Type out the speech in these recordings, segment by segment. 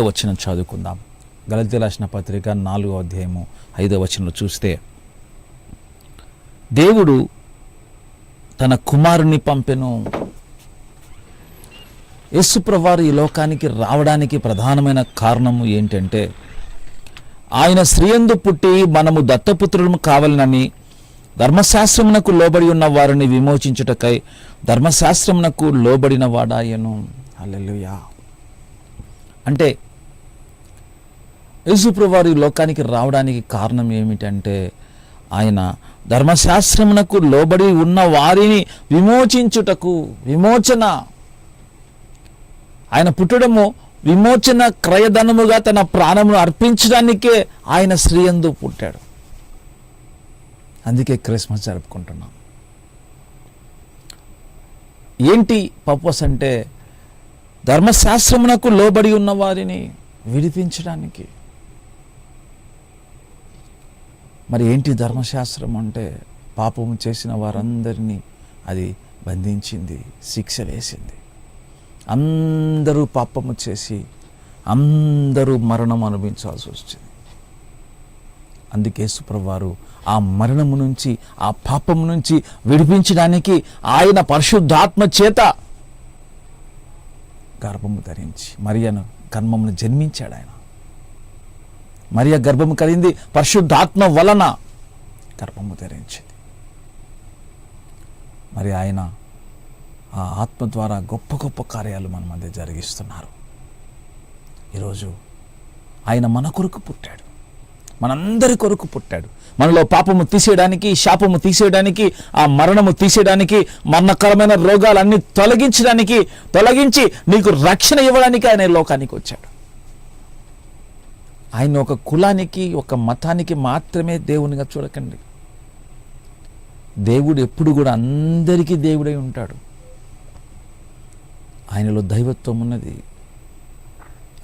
వచనం చదువుకుందాం. గలతి రాసిన పత్రిక నాలుగో అధ్యాయము ఐదో వచనంలో చూస్తే దేవుడు తన కుమారుని పంపెను. యేసుప్రవారు ఈ లోకానికి రావడానికి ప్రధానమైన కారణము ఏంటంటే ఆయన స్త్రీయందు పుట్టి మనము దత్తపుత్రులము కావాలనని ధర్మశాస్త్రమునకు లోబడి ఉన్న వారిని విమోచించుటకై ధర్మశాస్త్రమునకు లోబడిన వాడాయను. అల్లెలుయా అంటే యేసుప్రవారు ఈ లోకానికి రావడానికి కారణం ఏమిటంటే ఆయన ధర్మశాస్త్రమునకు లోబడి ఉన్న వారిని విమోచించుటకు విమోచన. ఆయన పుట్టడము విమోచన క్రయధనముగా తన ప్రాణమును అర్పించడానికే ఆయన స్త్రీయందు పుట్టాడు. అందుకే క్రిస్మస్ జరుపుకుంటున్నాం. ఏంటి పర్పస్ అంటే ధర్మశాస్త్రమునకు లోబడి ఉన్న వారిని విడిపించడానికి? మరి ఏంటి ధర్మశాస్త్రం అంటే పాపము చేసిన వారందరినీ అది బంధించింది శిక్ష వేసింది. అందరూ పాపము చేసి అందరూ మరణం అనుభవించాల్సి వచ్చింది. అందుకే సుప్రవారు ఆ మరణము నుంచి ఆ పాపము నుంచి విడిపించడానికి ఆయన పరిశుద్ధాత్మ చేత గర్భము ధరించి మరియను కర్మమును జన్మించాడు ఆయన. మరియ గర్భము కలిగింది. పరిశుద్ధాత్మ వలన గర్భము ధరించింది మరి ఆయన ఆ ఆత్మ ద్వారా గొప్ప గొప్ప కార్యాలు మన మధ్య జరిగిస్తున్నారు. ఈరోజు ఆయన మన కొరకు పుట్టాడు. మనందరి కొరకు పుట్టాడు. మనలో పాపము తీసేయడానికి శాపము తీసేయడానికి ఆ మరణము తీసేయడానికి మరణకరమైన రోగాలన్నీ తొలగించడానికి తొలగించి నీకు రక్షణ ఇవ్వడానికి ఆయన లోకానికి వచ్చాడు. ఆయన ఒక కులానికి ఒక మతానికి మాత్రమే దేవునిగా చూడకండి. దేవుడు ఎప్పుడు కూడా అందరికీ దేవుడై ఉంటాడు. ఆయనలో దైవత్వం ఉన్నది.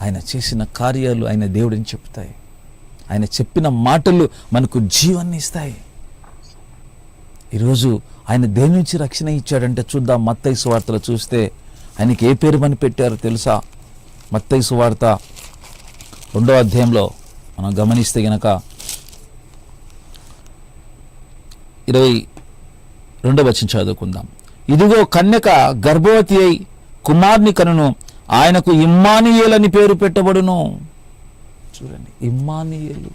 ఆయన చేసిన కార్యాలు ఆయన దేవుడిని చెప్తాయి. ఆయన చెప్పిన మాటలు మనకు జీవాన్ని ఇస్తాయి. ఈరోజు ఆయన దేని నుంచి రక్షణ ఇచ్చాడంటే చూద్దాం. మత్తైసు వార్తలు చూస్తే ఆయనకి ఏ పేరు అని పెట్టారో తెలుసా? మత్తైసు వార్త రెండో అధ్యాయంలో మనం గమనిస్తే గనక ఇరవై రెండో వచ్చిన చదువుకుందాం. ఇదిగో కన్యక గర్భవతి అయి కుమార్ని కనును ఆయనకు ఇమ్మానియేల్ అని పేరు పెట్టబడును. చూడండి ఇమ్మానియేలు.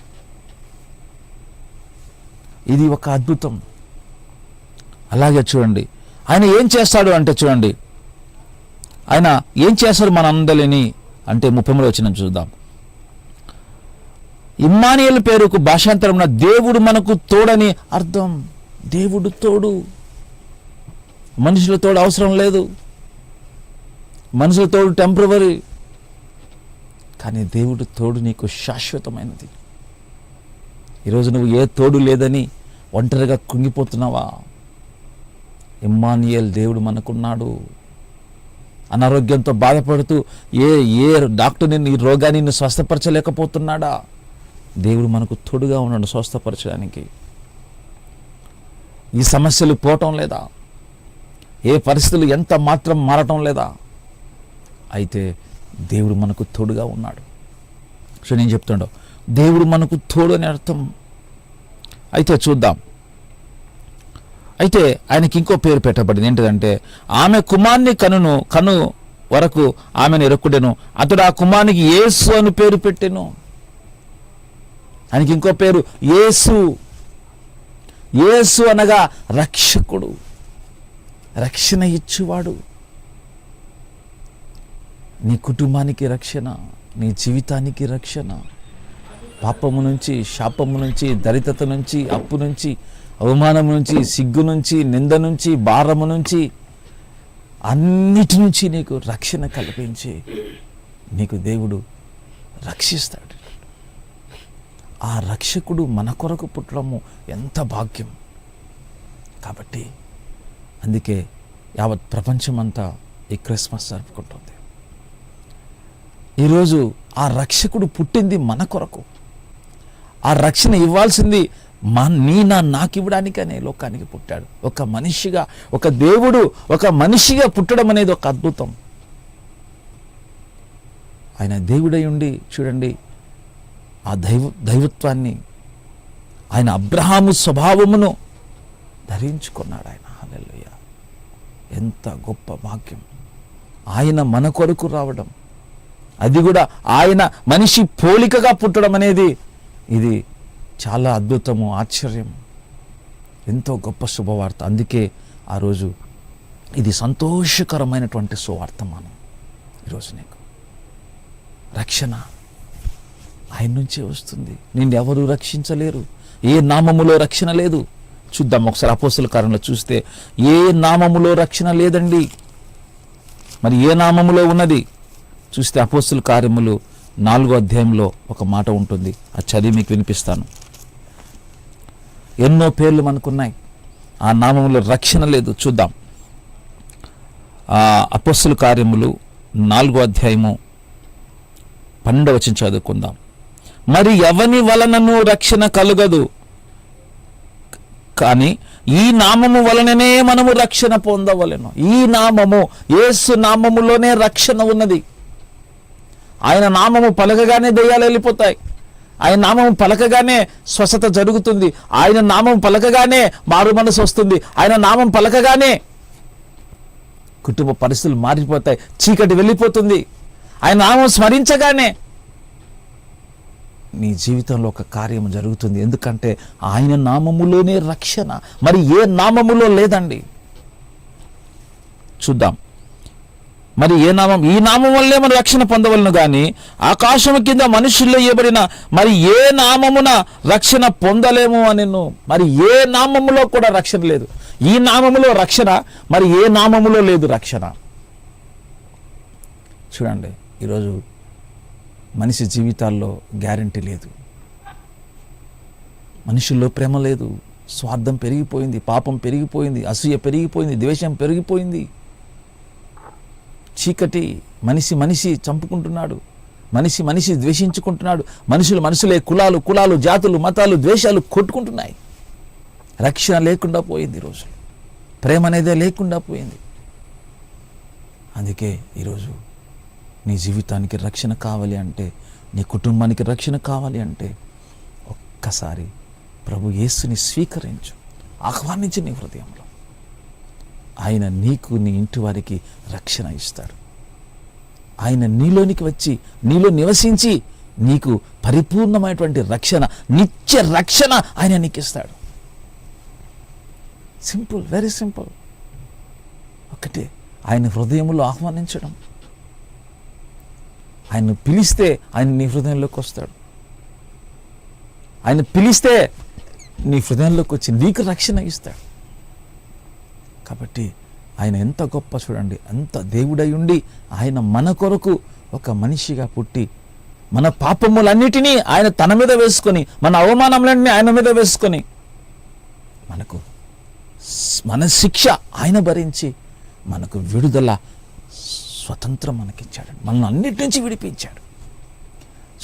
ఇది ఒక అద్భుతం. అలాగే చూడండి ఆయన ఏం చేస్తాడు అంటే చూడండి ఆయన ఏం చేస్తాడు మనందరిని అంటే ముప్పై మూడు వచ్చిన చూద్దాం. ఇమ్మానియల్ పేరుకు భాషాంతరం దేవుడు మనకు తోడని అర్థం. దేవుడు తోడు. మనుషుల తోడు అవసరం లేదు. మనుషుల తోడు టెంపరవరీ కానీ దేవుడు తోడు నీకు శాశ్వతమైనది. ఈరోజు నువ్వు ఏ తోడు లేదని ఒంటరిగా కుంగిపోతున్నావా? ఇమ్మానియల్ దేవుడు మనకున్నాడు. అనారోగ్యంతో బాధపడుతూ ఏ ఏ డాక్టర్ నిన్ను ఈ రోగాన్ని నిన్ను స్వస్థపరచలేకపోతున్నాడా? దేవుడు మనకు తోడుగా ఉన్నాడు స్వస్థపరచడానికి. ఈ సమస్యలు పోవటం లేదా? ఏ పరిస్థితులు ఎంత మాత్రం మారటం లేదా? అయితే దేవుడు మనకు తోడుగా ఉన్నాడు. సో నేను చెప్తుండో దేవుడు మనకు తోడు అని అర్థం. అయితే చూద్దాం. అయితే ఆయనకి ఇంకో పేరు పెట్టబడింది. ఏంటిదంటే ఆమె కుమార్ని కనును కను వరకు ఆమెను ఎరక్కుడెను. అతడు ఆ కుమార్నికి యేసు అని పేరు పెట్టెను. ఆయనకి ఇంకో పేరు యేసు. యేసు అనగా రక్షకుడు. రక్షణ ఇచ్చువాడు. నీ కుటుంబానికి రక్షణ నీ జీవితానికి రక్షణ. పాపము నుంచి శాపము నుంచి దరిద్రత నుంచి అప్పు నుంచి అవమానం నుంచి సిగ్గు నుంచి నింద నుంచి భారము నుంచి అన్నిటి నుంచి నీకు రక్షణ కల్పించి నీకు దేవుడు రక్షిస్తాడు. ఆ రక్షకుడు మన కొరకు పుట్టడము ఎంత భాగ్యం. కాబట్టి అందుకే యావత్ ప్రపంచమంతా ఈ క్రిస్మస్ జరుపుకుంటుంది. ఈరోజు ఆ రక్షకుడు పుట్టింది మన కొరకు. ఆ రక్షణ ఇవ్వాల్సింది మా నీ నా నాకు ఇవ్వడానికి అనే లోకానికి పుట్టాడు. ఒక మనిషిగా ఒక దేవుడు ఒక మనిషిగా పుట్టడం అనేది ఒక అద్భుతం. ఆయన దేవుడై ఉండి చూడండి ఆ దైవ దైవత్వాన్ని ఆయన అబ్రహాము స్వభావమును ధరించుకున్నాడు ఆయన. హల్లెలూయ. ఎంత గొప్ప భాగ్యం ఆయన మన కొరకు రావడం. అది కూడా ఆయన మనిషి పోలికగా పుట్టడం అనేది ఇది చాలా అద్భుతము ఆశ్చర్యం ఎంతో గొప్ప శుభవార్త. అందుకే ఆ రోజు ఇది సంతోషకరమైనటువంటి సువార్తమానం ఈరోజు నీకు రక్షణ ఆయన నుంచే వస్తుంది. నిన్ను ఎవరు రక్షించలేరు. ఏ నామములో రక్షణ లేదు. చూద్దాం ఒకసారి అపోస్తుల కారంలో చూస్తే ఏ నామములో రక్షణ లేదండి. మరి ఏ నామములో ఉన్నది? చూస్తే అపోస్తుల కార్యములు నాలుగో అధ్యాయంలో ఒక మాట ఉంటుంది. ఆ చదివి మీకు వినిపిస్తాను. ఎన్నో పేర్లు మనకున్నాయి. ఆ నామములో రక్షణ లేదు. చూద్దాం. ఆ అపోస్తుల కార్యములు నాలుగో అధ్యాయము పన్నెండవచనం చదువుకుందాం. మరి ఎవని వలనను రక్షణ కలుగదు? కానీ ఈ నామము వలననే మనము రక్షణ పొందవలెను. ఈ నామము యేసు నామములోనే రక్షణ ఉన్నది. ఆయన నామము పలకగానే దెయ్యాలు వెళ్ళిపోతాయి. ఆయన నామము పలకగానే స్వస్థత జరుగుతుంది. ఆయన నామం పలకగానే మారు మనసు వస్తుంది. ఆయన నామం పలకగానే కుటుంబ పరిస్థితులు మారిపోతాయి. చీకటి వెళ్ళిపోతుంది. ఆయన నామం స్మరించగానే నీ జీవితంలో ఒక కార్యం జరుగుతుంది. ఎందుకంటే ఆయన నామములోనే రక్షణ. మరి ఏ నామములో లేదండి? చూద్దాం. మరి ఏ నామం? ఈ నామం వల్లే మనం రక్షణ పొందవలను కానీ ఆకాశము కింద మనుషుల్లో ఇవ్వబడిన మరి ఏ నామమున రక్షణ పొందలేము అని మరి ఏ నామములో కూడా రక్షణ లేదు. ఈ నామములో రక్షణ మరి ఏ నామములో లేదు రక్షణ? చూడండి. ఈరోజు మనిషి జీవితాల్లో గ్యారంటీ లేదు. మనుషుల్లో ప్రేమ లేదు. స్వార్థం పెరిగిపోయింది పాపం పెరిగిపోయింది అసూయ పెరిగిపోయింది ద్వేషం పెరిగిపోయింది. చీకటి మనిషి మనిషి చంపుకుంటున్నాడు. మనిషి మనిషి ద్వేషించుకుంటున్నాడు. మనుషులు మనుషులే కులాలు కులాలు జాతులు మతాలు ద్వేషాలు కొట్టుకుంటున్నాయి. రక్షణ లేకుండా పోయింది రోజులు ప్రేమ అనేదే లేకుండా పోయింది. అందుకే ఈరోజు నీ జీవితానికి రక్షణ కావాలి అంటే నీ కుటుంబానికి రక్షణ కావాలి అంటే ఒక్కసారి ప్రభు యేసుని స్వీకరించు. ఆహ్వానించు నీ హృదయంలో. ఆయన నీకు నీ ఇంటి వారికి రక్షణ ఇస్తాడు ఆయన నీలోనికి వచ్చి నీలో నివసించి నీకు పరిపూర్ణమైనటువంటి రక్షణ నిత్య రక్షణ ఆయన నీకు ఇస్తాడు. Simple very simple. ఒకటే ఆయన హృదయంలో ఆహ్వానించడం. ఆయన పిలిస్తే ఆయన నీ హృదయంలోకి వస్తాడు. ఆయన పిలిస్తే నీ హృదయంలోకి వచ్చి నీకు రక్షణ ఇస్తాడు. కాబట్టి ఆయన ఎంత గొప్ప చూడండి అంత దేవుడై ఉండి ఆయన మన కొరకు ఒక మనిషిగా పుట్టి మన పాపములన్నిటినీ ఆయన తన మీద వేసుకొని మన అవమానములన్నీ ఆయన మీద వేసుకొని మనకు మన శిక్ష ఆయన భరించి మనకు విడుదల స్వతంత్రం మనకిచ్చాడు. మనల్ని అన్నిటి నుంచి విడిపించాడు.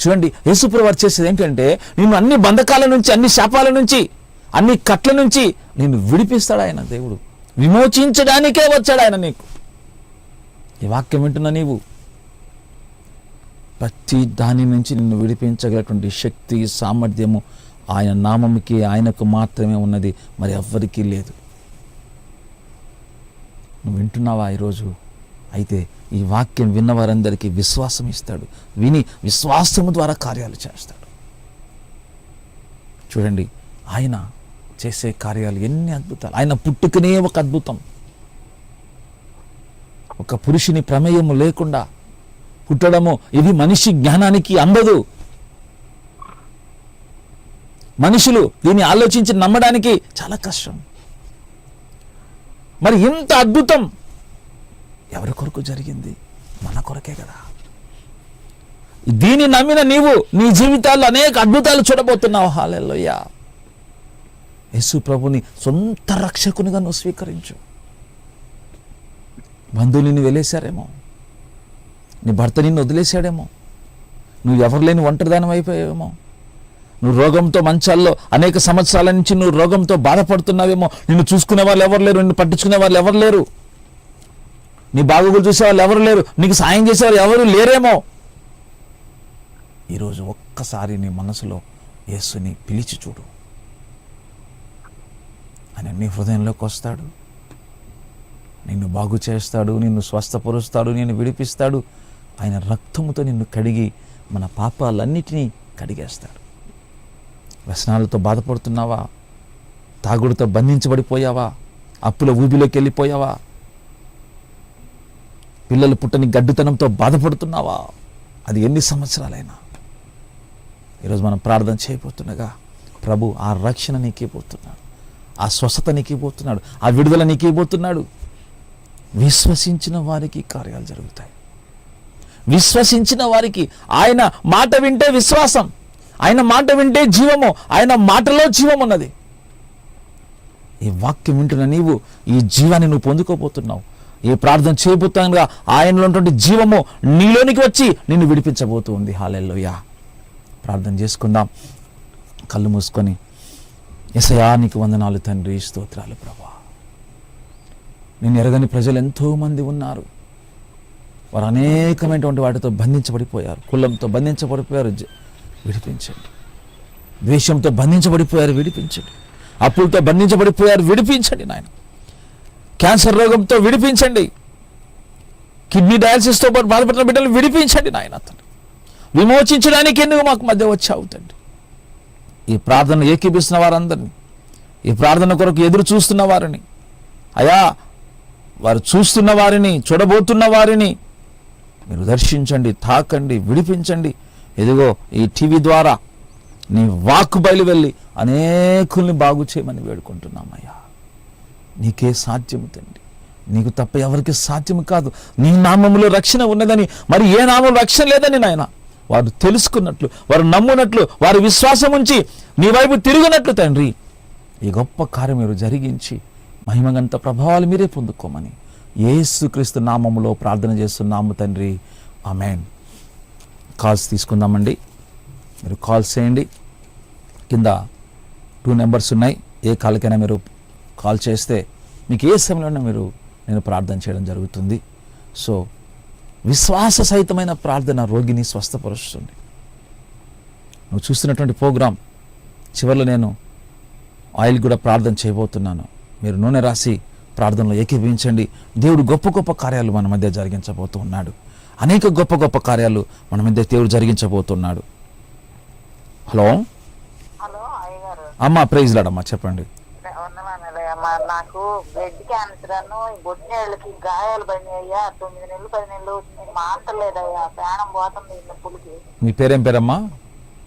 చూడండి యేసుప్రభు వారు చేసేది ఏంటంటే నిన్ను అన్ని బంధకాల నుంచి అన్ని శాపాల నుంచి అన్ని కట్ల నుంచి నిన్ను విడిపిస్తాడు ఆయన దేవుడు. విమోచించడానికే వచ్చాడు ఆయన నీకు. ఈ వాక్యం వింటున్నా నీవు? ప్రతి దాని నుంచి నిన్ను విడిపించగలటువంటి శక్తి సామర్థ్యము ఆయన నామముకి ఆయనకు మాత్రమే ఉన్నది. మరి ఎవ్వరికీ లేదు. నువ్వు వింటున్నావా ఈరోజు? అయితే ఈ వాక్యం విన్న వారందరికీ విశ్వాసం ఇస్తాడు. విని విశ్వాసము ద్వారా కార్యాలు చేస్తాడు. చూడండి ఆయన చేసే కార్యాలు ఎన్ని అద్భుతాలు. ఆయన పుట్టుకనే ఒక అద్భుతం. ఒక పురుషుని ప్రమేయము లేకుండా పుట్టడము ఇది మనిషి జ్ఞానానికి అందదు. మనుషులు దీన్ని ఆలోచించి నమ్మడానికి చాలా కష్టం. మరి ఇంత అద్భుతం ఎవరి కొరకు జరిగింది? మన కొరకే కదా. దీన్ని నమ్మిన నీవు నీ జీవితాల్లో అనేక అద్భుతాలు చూడబోతున్నావు. హాలెల్లోయ. యేసు ప్రభుని సొంత రక్షకునిగా నువ్వు స్వీకరించు. బంధువులు నిన్ను వెళ్ళేశారేమో నీ భర్త నిన్ను వదిలేశాడేమో. నువ్వు ఎవరు లేని ఒంటరిదానం అయిపోయావేమో. నువ్వు రోగంతో మంచాల్లో అనేక సంవత్సరాల నుంచి నువ్వు రోగంతో బాధపడుతున్నావేమో. నిన్ను చూసుకునే వాళ్ళు ఎవరు లేరు నిన్ను పట్టించుకునే వాళ్ళు ఎవరు లేరు. నీ బాగోగులు చూసేవాళ్ళు ఎవరు లేరు. నీకు సాయం చేసేవారు ఎవరు లేరేమో. ఈరోజు ఒక్కసారి నీ మనసులో యేసుని పిలిచి చూడు. ఆయన నీ హృదయంలోకి వస్తాడు. నిన్ను బాగు చేస్తాడు నిన్ను స్వస్థపరుస్తాడు నిన్ను విడిపిస్తాడు. ఆయన రక్తముతో నిన్ను కడిగి మన పాపాలన్నిటినీ కడిగేస్తాడు. వ్యసనాలతో బాధపడుతున్నావా? తాగుడుతో బంధించబడిపోయావా? అప్పుల ఊబిలోకి వెళ్ళిపోయావా? పిల్లలు పుట్టని గడ్డుతనంతో బాధపడుతున్నావా? అది ఎన్ని సంవత్సరాలైనా? ఈరోజు మనం ప్రార్థన చేయబోతుండగా ప్రభు ఆ రక్షణ నీకే పోతున్నాడు. ఆ స్వస్థత నీకే పోతున్నాడు. ఆ విడుదల నీకే పోతున్నాడు. విశ్వసించిన వారికి కార్యాలు జరుగుతాయి. విశ్వసించిన వారికి ఆయన మాట వింటే విశ్వాసం. ఆయన మాట వింటే జీవము. ఆయన మాటలో జీవం ఉన్నది. ఈ వాక్యం వింటున్న నీవు ఈ జీవాన్ని నువ్వు పొందుకోబోతున్నావు. ఈ ప్రార్థన చేయబోతానుగా ఆయనలో ఉన్నటువంటి జీవము నీలోనికి వచ్చి నిన్ను విడిపించబోతుంది. హాలెల్లోయా. ప్రార్థన చేసుకుందాం. కళ్ళు మూసుకొని ఎసయా నీకు వందనాలు తండ్రి స్తోత్రాలు ప్రభా. నేను ఎరగని ప్రజలు ఎంతో మంది ఉన్నారు. వారు అనేకమైనటువంటి వాటితో బంధించబడిపోయారు. కులంతో బంధించబడిపోయారు. విడిపించండి. ద్వేషంతో బంధించబడిపోయారు. విడిపించండి. అప్పులతో బంధించబడిపోయారు. విడిపించండి నాయన. క్యాన్సర్ రోగంతో విడిపించండి. కిడ్నీ డయాలసిస్తో పాటు బాధపడిన బిడ్డలు విడిపించండి నాయన తండ్రి విమోచించడానికి ఎందుకు మాకు మధ్య వచ్చావు తండ్రి ఈ ప్రార్థన ఏకీపిస్తున్న వారందరినీ ఈ ప్రార్థన కొరకు ఎదురు చూస్తున్న వారిని అయా వారు చూస్తున్న వారిని చూడబోతున్న వారిని మీరు దర్శించండి తాకండి విడిపించండి. ఎదుగో ఈ టీవీ ద్వారా నీ వాక్కు బయలు వెళ్ళి అనేకుల్ని బాగు చేయమని వేడుకుంటున్నామయ్యా నీకే సాధ్యము తండ్రి. నీకు తప్ప ఎవరికి సాధ్యము కాదు. నీ నామములో రక్షణ ఉన్నదని మరి ఏ నామం రక్షణ లేదని నాయన? వారు తెలుసుకున్నట్లు వారు నమ్మునట్లు వారు విశ్వాసం ఉంచి నీ వైపు తిరిగినట్లు తండ్రి. ఈ గొప్ప కార్యం మీరు జరిగించి మహిమగంత ప్రభావాలు మీరే పొందుకోమని ఏసుక్రీస్తు నామములో ప్రార్థన చేస్తున్నాము తండ్రి. ఆమెన్. కాల్స్ తీసుకుందామండి. మీరు కాల్స్ చేయండి. కింద టూ నెంబర్స్ ఉన్నాయి. ఏ కాల్కైనా మీరు కాల్ చేస్తే మీకు ఏ సమయంలోనే మీరు నేను ప్రార్థన చేయడం జరుగుతుంది. సో విశ్వాస సహితమైన ప్రార్థన రోగిని స్వస్థపరుస్తుంది. నువ్వు చూస్తున్నటువంటి ప్రోగ్రాం చివరిలో నేను ఆయిల్ కూడా ప్రార్థన చేయబోతున్నాను. మీరు నూనె రాసి ప్రార్థనలో ఏకీభవించండి. దేవుడు గొప్ప గొప్ప కార్యాలు మన మధ్య జరిగించబోతూ ఉన్నాడు అనేక గొప్ప గొప్ప కార్యాలు మన మధ్య దేవుడు జరిగించబోతున్నాడు. హలో? అమ్మ ప్రైజ్ లాడమ్మా చెప్పండి. నాకు బ్లడ్ క్యాన్సర్ అను బొట్టేళ్ళకి గాయాలు పడినాయ్యా. తొమ్మిది నెలలు పది నెలలు వచ్చినాయి మాంటలేదయ్యా ప్రాణం పోతుంది నొప్పులకి మీ పేరేం పేరమ్మా?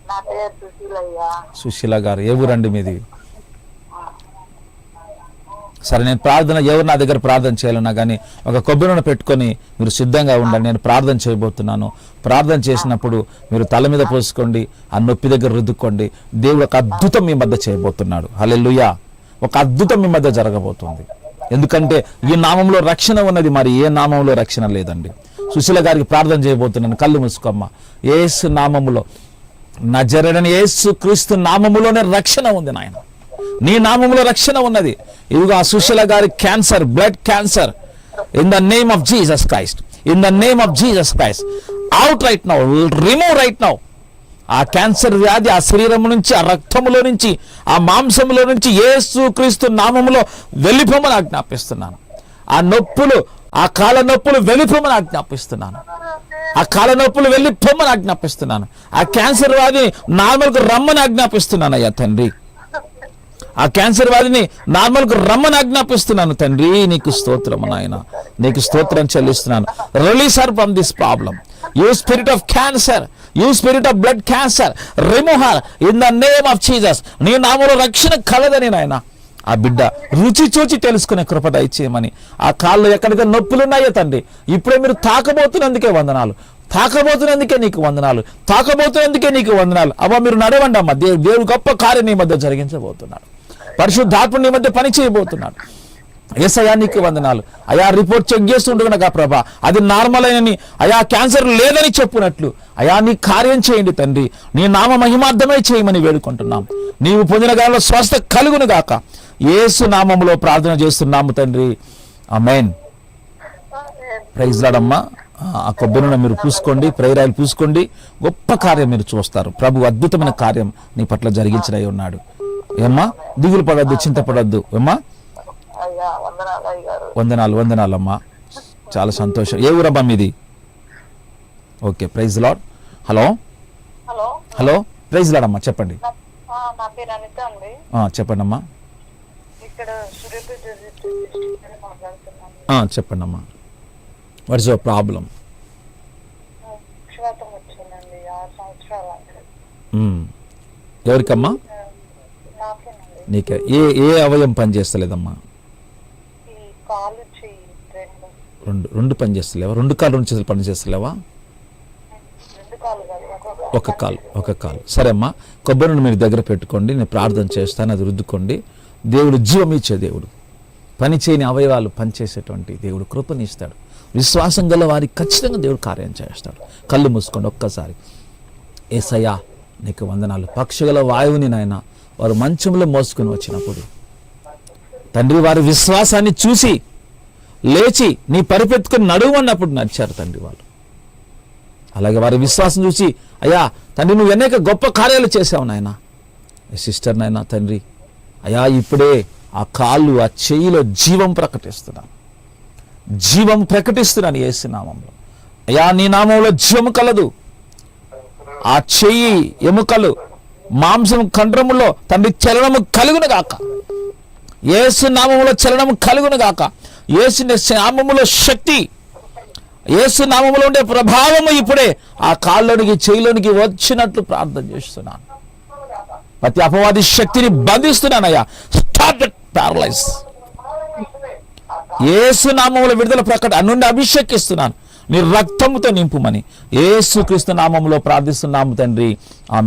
నా పేరు సుశీలయ్యా. సుశీల గారు. ఏ ఊరండి మీది? సరే నేను ప్రార్థన ఎవరు నా దగ్గర ప్రార్థన చేయాలన్నా కానీ ఒక కొబ్బరి నూనె పెట్టుకొని మీరు సిద్ధంగా ఉండండి. నేను ప్రార్థన చేయబోతున్నాను. ప్రార్థన చేసినప్పుడు మీరు తల మీద పోసుకోండి ఆ నొప్పి దగ్గర రుద్దుకోండి. దేవుడు ఒక అద్భుతం మీ మధ్య చేయబోతున్నాడు. హల్లెలూయా. ఒక అద్భుతం మీ మధ్య జరగబోతుంది. ఎందుకంటే ఈ నామంలో రక్షణ ఉన్నది మరి ఏ నామంలో రక్షణ లేదండి. సుశీల గారికి ప్రార్థన చేయబోతున్నాను. కళ్ళు మూసుకోమ్మ. ఏసు నామములో నజరడని ఏసు క్రీస్తు నామములోనే రక్షణ ఉంది నాయన. నీ నామములో రక్షణ ఉన్నది. ఇదిగో ఆ సుశీల గారి cancer blood cancer. In the name of Jesus Christ in the name of Jesus Christ out right now remove right now ఆ క్యాన్సర్ వ్యాధి ఆ శరీరం నుంచి ఆ రక్తములో నుంచి ఆ మాంసములో నుంచి ఏసు క్రీస్తు నామములో వెళ్ళిపోమని ఆజ్ఞాపిస్తున్నాను. ఆ నొప్పులు ఆ కాళ్ళ నొప్పులు వెళ్ళిపోమని ఆజ్ఞాపిస్తున్నాను. ఆ కాళ్ళ నొప్పులు వెళ్ళి ఆజ్ఞాపిస్తున్నాను. ఆ క్యాన్సర్ వ్యాధి నార్మల్కు రమ్మని ఆజ్ఞాపిస్తున్నాను అయ్యా తండ్రి. ఆ క్యాన్సర్ వ్యాధిని నార్మల్కు రమ్మని ఆజ్ఞాపిస్తున్నాను తండ్రి. నీకు స్తోత్రం నాయన. నీకు స్తోత్రం చెల్లిస్తున్నాను. Release her from this problem you spirit of cancer you spirit of blood cancer remove her in the name of Jesus నీ నామలో రక్షణ కలదని నాయన. ఆ బిడ్డ రుచి చూచి తెలుసుకునే కృప దయచేయమని. ఆ కాళ్ళు ఎక్కడికి నొప్పులు ఉన్నాయో తండ్రి. ఇప్పుడే మీరు తాకబోతున్నందుకే వందనాలు. తాకబోతున్నందుకే నీకు వందనాలు. తాకబోతున్నందుకే నీకు వందనాలు. అవ్వ మీరు నడవండి అమ్మ. దేవుడు గొప్ప కార్యం నీ మధ్య జరిగించబోతున్నాడు. పరిశుద్ధాత్మ నీ మధ్య పని చేయబోతున్నాడు. ఏసయా నీకు వందనాలు. అయా రిపోర్ట్ చెక్ చేస్తుండగా ప్రభా. అది నార్మల్ అయినని అయా క్యాన్సర్ లేదని చెప్పునట్లు. అయా నీ కార్యం చేయండి తండ్రి. నీ నామ మహిమార్థమే చేయమని వేడుకుంటున్నాం. నీవు పొందిన గాలో స్వస్థ కలుగును గాక. ఏసు నామంలో ప్రార్థన చేస్తున్నాము తండ్రి. అమెన్ ప్రైజ్ లాడమ్మా ఆ కొబ్బరి మీరు పూసుకోండి ప్రేరాయలు పూసుకోండి. గొప్ప కార్యం మీరు చూస్తారు. ప్రభు అద్భుతమైన కార్యం నీ పట్ల జరిగించడై ఉన్నాడు. ఏమ్మా? దిగులు పడద్దు చింతపడద్దు ఏమ్మా? వందనాలు వందనాలు వందనాలమ్మా. చాలా సంతోషం. ఏ ఊరమ్మా మీది? Okay praise Lord. Hello? Hello? Hello? Praise Lord అమ్మా చెప్పండి చెప్పండి అమ్మా చెప్పండి అమ్మా వాట్స్ యువర్ ప్రాబ్లం ఎవరికమ్మా? నీకే. ఏ ఏ అవయం పని చేస్తలేదమ్మా ఈ కాలు చెయ్యి రెండు. రెండు రెండు పని చేస్తలేవా? రెండు కాళ్ళు రెండు చేతులు పని చేస్తలేవా? కాలు ఒక కాలు ఒక కాలు. సరే అమ్మా కొబ్బరి నూనె మీరు దగ్గర పెట్టుకోండి నేను ప్రార్థన చేస్తాను అది రుద్దుకోండి. దేవుడు జీవం ఇచ్చే దేవుడు. పని చేయని అవయవాలు పనిచేసేటువంటి దేవుడు కృపనిస్తాడు. విశ్వాసం గల వారికి ఖచ్చితంగా దేవుడు కార్యం చేస్తాడు. కళ్ళు మూసుకోండి ఒక్కసారి. ఏసయ్యా నీకు వందనాలు. పక్షుగల వాయువుని నాయన వారు మంచంలో మోసుకొని వచ్చినప్పుడు తండ్రి వారి విశ్వాసాన్ని చూసి లేచి నీ పరిపెత్తుకుని నడువన్నప్పుడు నడిచారు తండ్రి వాళ్ళు. అలాగే వారి విశ్వాసం చూసి అయ్యా తండ్రి నువ్వు అనేక గొప్ప కార్యాలు చేసావు నాయన. సిస్టర్ నాయన తండ్రి అయ్యా ఇప్పుడే ఆ కాళ్ళు ఆ చెయ్యిలో జీవం ప్రకటిస్తున్నాను. జీవం ప్రకటిస్తున్నాను ఏసు నామంలో. అయ్యా నీ నామంలో జీవం కలదు. ఆ చెయ్యి ఎముకలు మాంసం కండ్రములో తండ్రి చలనము కలుగును గాక. ఏసు నామములో చలనం కలుగును గాక ఏసు నామములో శక్తి. యేసు నామములో ఉండే ప్రభావము ఇప్పుడే ఆ కాళ్ళలోనికి చేయిలోనికి వచ్చినట్లు ప్రార్థన చేస్తున్నాను. ప్రతి అపవాది శక్తిని బంధిస్తున్నానయ్యా. స్టాప్ ప్యారలైజ్ ఏసు నామములో విడుదల ప్రకట నుండి అభిషేకిస్తున్నాను. నీ రక్తముతో నింపుమని. ఏసు క్రీస్తు నామములో ప్రార్థిస్తున్నాము తండ్రి. ఆ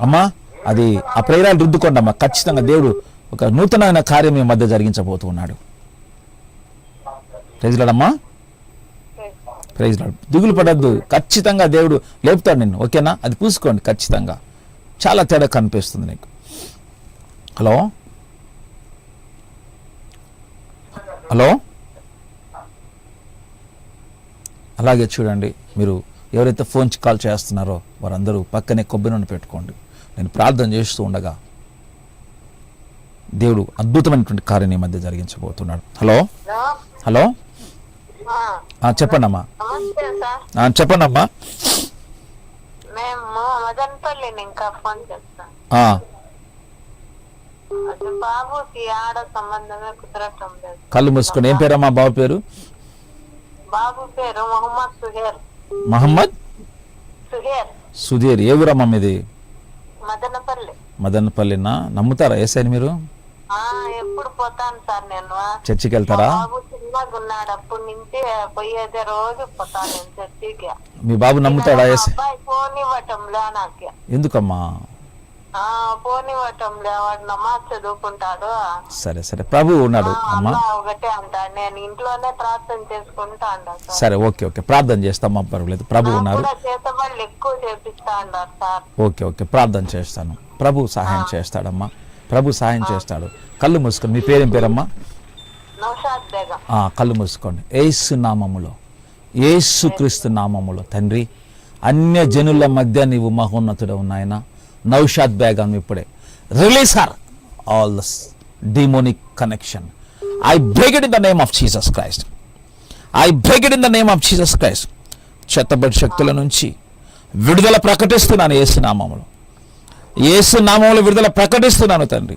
అమ్మా అది ఆ ప్రేరాలు రుద్దుకోండి అమ్మా ఖచ్చితంగా దేవుడు ఒక నూతనమైన కార్యం మీ మధ్య జరిగించబోతున్నాడు ప్రైజ్లాడమ్మా ప్రైజ్ లాడ్ దిగులు పడద్దు. ఖచ్చితంగా దేవుడు లేపుతాడు నిన్ను. ఓకేనా? అది పూసుకోండి ఖచ్చితంగా. చాలా తేడా కనిపిస్తుంది నీకు. హలో? హలో? అలాగే చూడండి. మీరు ఎవరైతే ఫోన్ కాల్ చేస్తున్నారో వారందరూ పక్కనే కొబ్బరి నూనె పెట్టుకోండి. నేను ప్రార్థన చేస్తూ ఉండగా దేవుడు అద్భుతమైనటువంటి కార్యం ఈ మధ్య జరిగించబోతున్నాడు. హలో? హలో? ఆ, చెప్పండి అమ్మా నమస్తే సార్ ఆ, చెప్పండి అమ్మా మేము మదనపల్లి ఇంకా ఫోన్ చేస్తాం. ఆ, అంటే బాబుకి ఆడ సంబంధమే కుదరటం లేదు. కళ్ళు మూసుకొని ఏం పేరమ్మా బాబు పేరు? బాబు పేరు మొహమ్మద్ సుహేర్. మహమ్మద్? సుహేర్. సుధీర్ ఏ ఊరమ్మా మీది? మదనపల్లి. మదనపల్లినా? నమ్ముతారా ఏసైని మీరు? ఎప్పుడు పోతాను సార్ నేను. చర్చికి వెళ్తారా బాబు చిన్నగా ఉన్నాడు అప్పటి నుంచి పోయేదే రోజు పోతాను చర్చికి. మీ బాబు నమ్ముతాడా? అబ్బాయి ఫోన్ ఇవ్వటంలే నాకు. ఎందుకమ్మా? ఆ ఫోన్ ఇవ్వటంలే వాడు నమాజ్ చదువుకుంటాడు. సరే సరే. ప్రభు ఉన్నాడు అమ్మా. ఒకటే అంటాడు నేను ఇంట్లోనే ప్రార్థన చేసుకుంటా అంటా సార్. Okay okay. ప్రార్థన చేస్తామా? పర్వాలేదు. ప్రభు ఉన్నారు చేతబడులు ఎక్కువ చేపిస్తా అన్నారు సార్. Okay okay. ప్రార్థన చేస్తాను. ప్రభు సహాయం చేస్తాడమ్మా. ప్రభు సహాయం చేస్తాడు. కళ్ళు మూసుకొని మీ పేరేం పేరమ్మా? కళ్ళు మూసుకోండి. ఏసు నామములో ఏసు క్రీస్తు నామములో తండ్రి అన్య జనుల మధ్య నీవు మహోన్నతుడు ఉన్నాయన నౌషాద్ బేగం ఇప్పుడే. Release her all the demonic connection. I break it in the name of Jesus Christ. I break it in the name of Jesus Christ. చెత్తబడి శక్తుల నుంచి విడుదల ప్రకటిస్తున్నాను ఏసు నామములో. ఏసు నామంలో విడుదల ప్రకటిస్తున్నాను తండ్రి.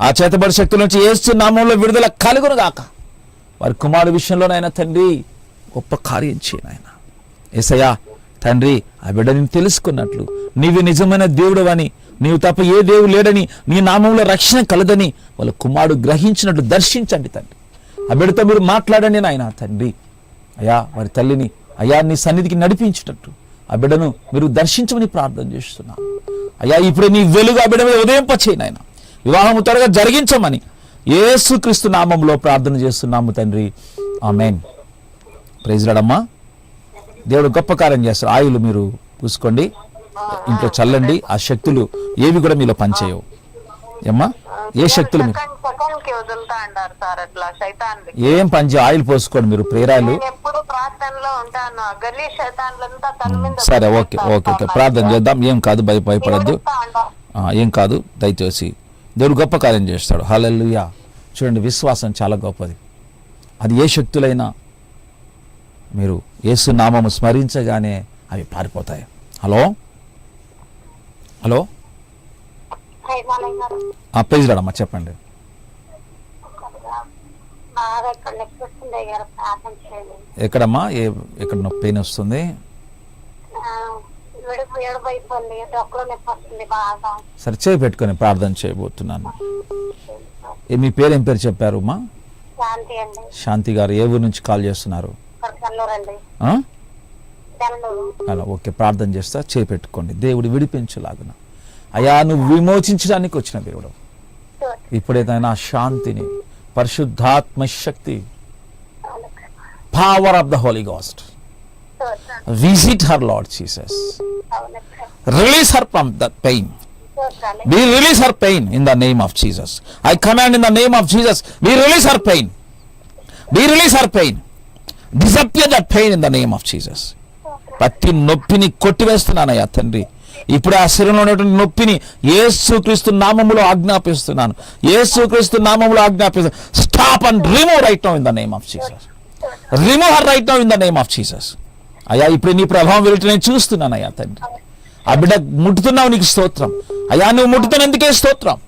ఆ చేతబడి శక్తుల నుంచి ఏసు నామంలో విడుదల కలుగును గాక. వారి కుమారుడు విషయంలోనైనా తండ్రి గొప్ప కార్యం చేయను ఆయన. ఏసయ్యా తండ్రి ఆ బిడ్డని తెలుసుకున్నట్లు. నీవు నిజమైన దేవుడు అని నీవు తప్ప ఏ దేవుడు లేడని నీ నామంలో రక్షణ కలదని వాళ్ళ కుమారుడు గ్రహించినట్లు దర్శించండి తండ్రి. ఆ బిడ్డతో మీరు మాట్లాడండి నాయన తండ్రి. అయ్యా వారి తల్లిని అయ్యా నీ సన్నిధికి నడిపించేటట్టు. ఆ బిడ్డను మీరు దర్శించమని ప్రార్థన చేస్తున్నాను అయ్యా ఇప్పుడు నీ వెలుగు ఆ బిడ్డ మీద ఉదయింపచేయి నాయన. వివాహం త్వరగా జరిగించమని ఏసుక్రీస్తు నామంలో ప్రార్థన చేస్తున్నాము తండ్రి. ఆమెన్. ప్రైజ్లాడమ్మా దేవుడు గొప్ప కార్యం చేస్తారు. ఆయులు మీరు పూసుకోండి. ఇంట్లో చల్లండి. ఆ శక్తులు ఏవి కూడా మీలో పనిచేయవు. ఏమ్మా? ఏ శక్తులు మీరు సెకండ్ ముఖంకి వదులుతా అంటారు సార్ అట్లా శైతాన్లు. ఏం పని ఆయిల్ పోసుకోండి మీరు ప్రేరాలు. నేను ఎప్పుడు ప్రార్థనలో ఉంటాను. గల్లీ శైతాన్లంతా తన మీద సరే ఓకే ఓకే ఓకే. ప్రార్థన చేద్దాం. ఏం కాదు భయ భయపడద్దు. ఉంటారు. ఏం కాదు దయచేసి. దేవుడు గొప్ప కార్యం చేస్తాడు. హల్లెలూయా. చూడండి విశ్వాసం చాలా గొప్పది. అది ఏ శక్తులైనా మీరు యేసు నామము స్మరించగానే అవి పారిపోతాయి. హలో? హలో? ప్రైజ్ రాడమ్మా చెప్పండి. ఎక్కడమ్మా? ఏ ఎక్కడ నొప్పి పెయిన్ వస్తుంది? సరే చేయి పెట్టుకొని ప్రార్థన చేయబోతున్నాను. మీ పేరు ఏం పేరు చెప్పారు అమ్మా శాంతి గారు ఏ ఊరు నుంచి కాల్ చేస్తున్నారు? అలా ఓకే ప్రార్థన చేస్తా చేయి పెట్టుకోండి. దేవుడు విడిపించలాగున. అయా నువ్వు విమోచించడానికి వచ్చిన దేవుడు. ఇప్పుడేదైనా శాంతిని పరిశుద్ధాత్మ శక్తి power of the Holy Ghost visit her Lord Jesus release her from that pain be release her pain in the name of Jesus I command in the name of Jesus be release her pain be release her pain disappear pain in the name of Jesus ప్రతి నొప్పిని కొట్టివేస్తున్నానయ్యా తండ్రి. ఇప్పుడు ఆ శరీరంలో ఉన్నటువంటి నొప్పిని యేసుక్రీస్తు నామములో ఆజ్ఞాపిస్తున్నాను. యేసుక్రీస్తు నామములో ఆజ్ఞాపిస్తున్నాను stop and remove right now in the name of Jesus. Remove her right now in the name of Jesus. అయ్యా ఇప్పుడు నీ ప్రభావం వెళ్ళి నేను చూస్తున్నాను అయ్యా తండ్రి. ఆ బిడ్డ ముట్టుతున్నావు నీకు స్తోత్రం. అయ్యా నువ్వు ముట్టుతున్నందుకే స్తోత్రం.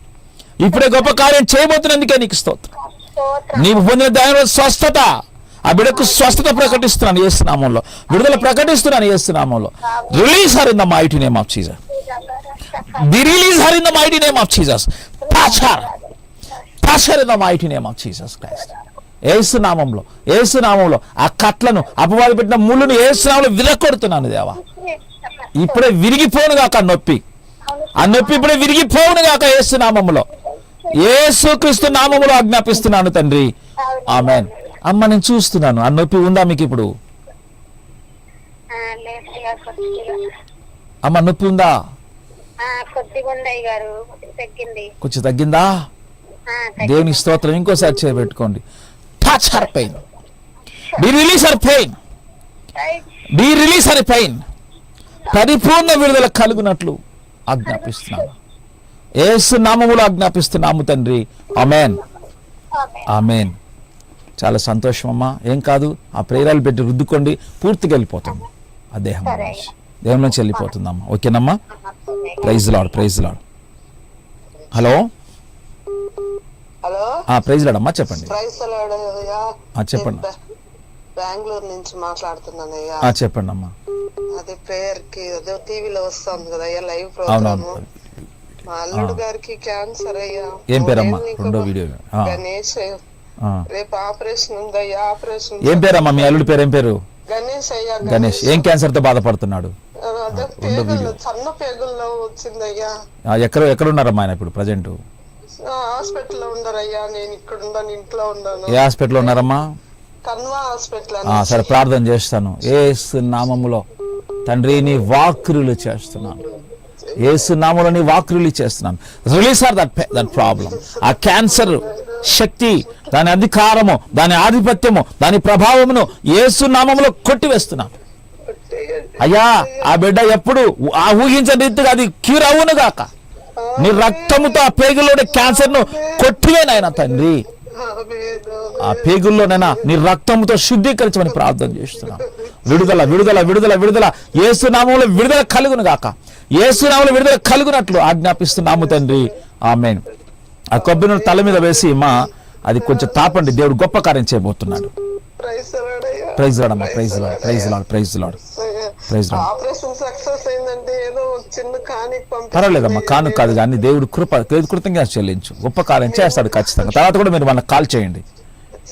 ఇప్పుడే గొప్ప కార్యం చేయబోతున్నందుకే నీకు స్తోత్రం. నీవు పొందిన దానిలో స్వస్థత ఆ బిడ్డకు స్వస్థత ప్రకటిస్తున్నాను ఏసునామంలో. విడుదల ప్రకటిస్తున్నాను ఏసునామంలో. Release her in the mighty name of Jesus the release her in the mighty name of Jesus touch her touch her in the mighty name of Jesus Christ Yesu నామంలో ఏసు నామంలో ఆ కట్లను అపవాది పెట్టిన ముళ్ళును ఏసు నామంలో విరగొడుతున్నాను దేవా. ఇప్పుడే విరిగిపోను కాక నొప్పి. ఆ నొప్పి ఇప్పుడే విరిగిపోవును కాక ఏసు నామములో ఏసు క్రీస్తు నామములో ఆజ్ఞాపిస్తున్నాను తండ్రి. ఆమెన్. అమ్మ నేను చూస్తున్నాను. ఆ నొప్పి ఉందా మీకు ఇప్పుడు? అమ్మ నొప్పి ఉందా? కొంచెం తగ్గిందా. దేవుని స్తోత్రం ఇంకోసారి చేయబెట్టుకోండి touch her pain be release her pain be release her pain పరిపూర్ణ విడుదల కలుగునట్లు ఆజ్ఞాపిస్తున్నాను. ఏసు నామములో ఆజ్ఞాపిస్తున్నాము తండ్రి. Amen okay. చాలా సంతోషం అమ్మా ఏం కాదు ఆ ప్రేరాలు పెట్టి రుద్దుకోండి పూర్తిగా వెళ్ళిపోతుంది ఆ దేహం నుంచి. దేహం నుంచి వెళ్ళిపోతుందమ్మా. ఓకేనమ్మా? Praise Lord praise Lord hello hello ఆ ప్రైజ్ లాడ్ అమ్మా చెప్పండి. ప్రైస్ అయ్యా. ఆ, చెప్పండి. బెంగళూరు నుంచి మాట్లాడుతున్నానయ్యా ఆ చెప్పండి అమ్మా అది ప్రేయర్కి అదే టీవీలో వస్తుంది కదా అయ్యా లైవ్ ప్రోగ్రామ్. మా అల్లుడు గారికి క్యాన్సర్ అయ్యా. ఏం పేరమ్మా? రెండో వీడియో. ఆ, గణేష్. రేపు ఆపరేషన్ ఉందయ్యా ఆపరేషన్ ఏం పేరమ్మా మీ అల్లుడి పేరు ఏం పేరు? గణేష్ అయ్యా గణేష్. ఏం క్యాన్సర్తో బాధపడుతున్నాడు సన్న పేగుల్లో వచ్చిందయ్యా. ఎక్కడ ఎక్కడ ఉన్నారమ్మా ఆయన ఇప్పుడు ప్రజెంట్? హాస్పిటల్ ఉండరయ్యా నేను ఇక్కడ ఉన్నాను ఇంట్లో ఉన్నాను. ఏ హాస్పిటల్లో ఉన్నారమ్మా? కన్వా హాస్పిటల్ సరే ప్రార్థన చేస్తాను. ఏసు నామములో తండ్రి నీ వాక్రులు చేస్తున్నాను. ఏసు నామములో నీ వాక్రులు చేస్తున్నాను. Release her that that problem ఆ క్యాన్సర్ శక్తి దాని అధికారము దాని ఆధిపత్యము దాని ప్రభావమును ఏసు నామములో కొట్టివేస్తున్నాను అయ్యా ఆ బిడ్డ ఎప్పుడు ఆ ఊహించిన రీతిగా అది క్యూర్ అవును గాక. నీ రక్తముతో ఆ పేగులోని క్యాన్సర్ను కొట్టివేనాయన తండ్రి. ఆ పేగుల్లోనైనా నీ రక్తంతో శుద్ధీకరించమని ప్రార్థన చేస్తున్నాం. విడుదల విడుదల విడుదల విడుదల. ఏసునామంలో విడుదల కలుగును గాక. ఏసునామంలో విడుదల కలుగునట్లు ఆజ్ఞాపిస్తున్నాము తండ్రి. ఆమెను. ఆ కొబ్బరి నూనె తల మీద వేసి మా అది కొంచెం తాపండి దేవుడు గొప్ప కార్యం చేయబోతున్నాడు. Praise లాడమ్మా praise Lord praise Lord praise Lord praise Lord operation success అయిందంటే ఏదో చిన్న కానిక్ పంపి పర్వాలేదమ్మా కాను కాదు కానీ దేవుడు కృప కృతజ్ఞత చెల్లించు. గొప్ప కార్యం చేస్తాడు ఖచ్చితంగా. తర్వాత కూడా మీరు వాళ్ళకి కాల్ చేయండి.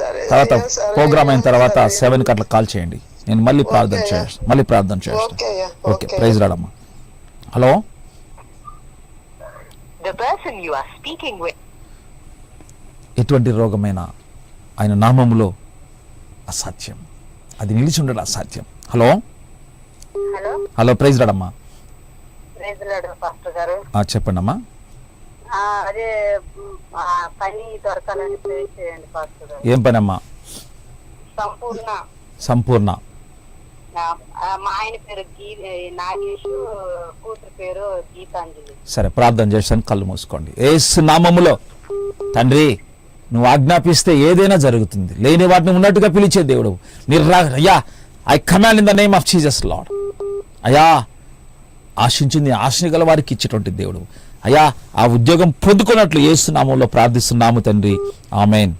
సరే తర్వాత ప్రోగ్రామ్ అయిన తర్వాత. సెవెన్ అట్లా కాల్ చేయండి. నేను మళ్ళీ ప్రార్థన. చేస్తాను మళ్ళీ ప్రార్థన చేస్తాను. Okay. Praise రాడమ్మా hello? The person you are speaking with ఎటువంటి రోగమైన ఆయన నామములో అసాధ్యం. అది నిలిచి ఉండడం అసాధ్యం. హలో? హలో? ప్రైజ్ రాడమ్మా చెప్పండి అమ్మా. ఏం పని అమ్మా? సంపూర్ణ. సంపూర్ణ. మా ఆయన పేరు నాగేష్ కూతురు పేరు గీతాంజలి. సరే ప్రార్థన చేస్తాను కళ్ళు మూసుకోండి. ఏసు నామములో. తండ్రి నువ్వు ఆజ్ఞాపిస్తే ఏదైనా జరుగుతుంది. లేని వాటిని ఉన్నట్టుగా పిలిచే దేవుడు. నిర్రా అయ్యా I command in the name of Jesus Lord అయ్యా ఆశించింది ఆశని గల వారికి ఇచ్చేటువంటి దేవుడు. అయ్యా ఆ ఉద్యోగం పొందుకున్నట్లు ఏసునామంలో ప్రార్థిస్తున్నాము తండ్రి. ఆమెన్.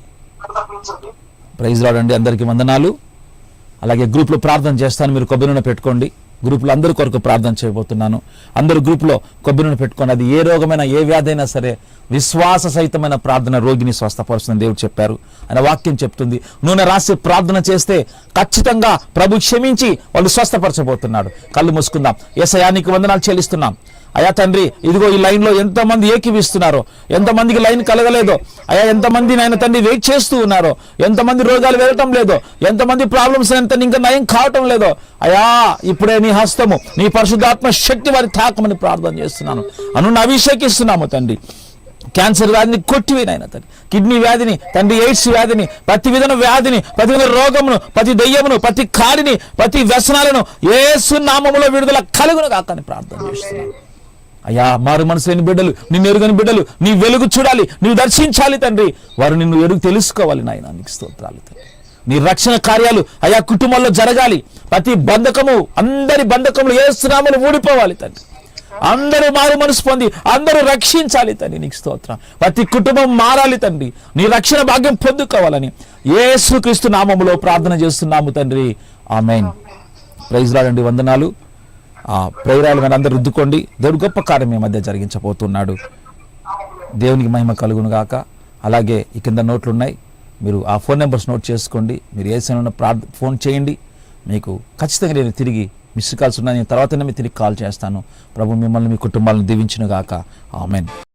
ప్రైజ్ రాడండి అందరికీ వందనాలు. అలాగే గ్రూప్లో ప్రార్థన చేస్తాను మీరు కొబ్బరిన పెట్టుకోండి. గ్రూపులో అందరి కొరకు ప్రార్థన చేయబోతున్నాను. అందరు గ్రూపులో కొబ్బరిని పెట్టుకొని అది ఏ రోగమైనా ఏ వ్యాధి అయినా సరే విశ్వాస సహితమైన ప్రార్థన రోగిని స్వస్థపరుస్తుందని దేవుడు చెప్పారు. ఆయన వాక్యం చెప్తుంది. నూనె రాసి ప్రార్థన చేస్తే ఖచ్చితంగా ప్రభు క్షమించి వాళ్ళు స్వస్థపరచబోతున్నాడు. కళ్ళు మూసుకుందాం. ఏసయానికి వందనాలు చెల్లిస్తున్నాం. అయా తండ్రి ఇదిగో ఈ లైన్లో ఎంతమంది ఏకీవిస్తున్నారో? ఎంతమందికి లైన్ కలగలేదో? అయా ఎంతమంది నాయన తండ్రి వెయిట్ చేస్తూ ఉన్నారో? ఎంతమంది రోగాలు వెళ్ళటం లేదో? ఎంతమంది ప్రాబ్లమ్స్ ఎంత ఇంకా నయం కావటం లేదో? అయా ఇప్పుడే నీ హస్తము నీ పరిశుద్ధాత్మ శక్తి వారి తాకమని ప్రార్థన చేస్తున్నాను. అను అభిషేకిస్తున్నాము తండ్రి. క్యాన్సర్ వ్యాధిని కొట్టివేనాయన తండ్రి. కిడ్నీ వ్యాధిని తండ్రి ఎయిడ్స్ వ్యాధిని ప్రతి విధన వ్యాధిని ప్రతి విధ రోగమును ప్రతి దెయ్యమును ప్రతి కాడిని ప్రతి వ్యసనాలను ఏసు నామములో విడుదల కలుగును కాకని ప్రార్థన చేస్తున్నాను. అయ్యా మారు మనసు లేని బిడ్డలు నిన్ను ఎరుగని బిడ్డలు నీ వెలుగు చూడాలి నువ్వు దర్శించాలి తండ్రి. వారు నిన్ను ఎరుగు తెలుసుకోవాలి నాయన నీకు స్తోత్రాలు తండ్రి. నీ రక్షణ కార్యాలు అయా కుటుంబంలో జరగాలి. ప్రతి బంధకము అందరి బంధకములు ఏసునామలు ఊడిపోవాలి తండ్రి. అందరూ మారు మనసు పొంది అందరూ రక్షించాలి తండ్రి నీకు స్తోత్రం. ప్రతి కుటుంబం మారాలి తండ్రి. నీ రక్షణ భాగ్యం పొందుకోవాలని ఏసుక్రీస్తు నామములో ప్రార్థన చేస్తున్నాము తండ్రి. ఆమెన్. ప్రైజ్ రాడండి వందనాలు. ప్రేరాలు కానీ అందరు రుద్దుకోండి. దేవుడు గొప్ప కార్యం మీ మధ్య జరిగించబోతున్నాడు. దేవునికి మహిమ కలుగును గాక. అలాగే ఈ కింద నోట్లు ఉన్నాయి మీరు ఆ ఫోన్ నెంబర్స్ నోట్ చేసుకోండి. మీరు ఏ సమయంలో ప్రార్థ ఫోన్ చేయండి. మీకు ఖచ్చితంగా నేను తిరిగి మిస్డ్ కాల్స్ ఉన్నాయి. నేను తర్వాతనే మీ తిరిగి కాల్ చేస్తాను. ప్రభు మిమ్మల్ని మీ కుటుంబాలను దీవించును గాక. ఆమెన్.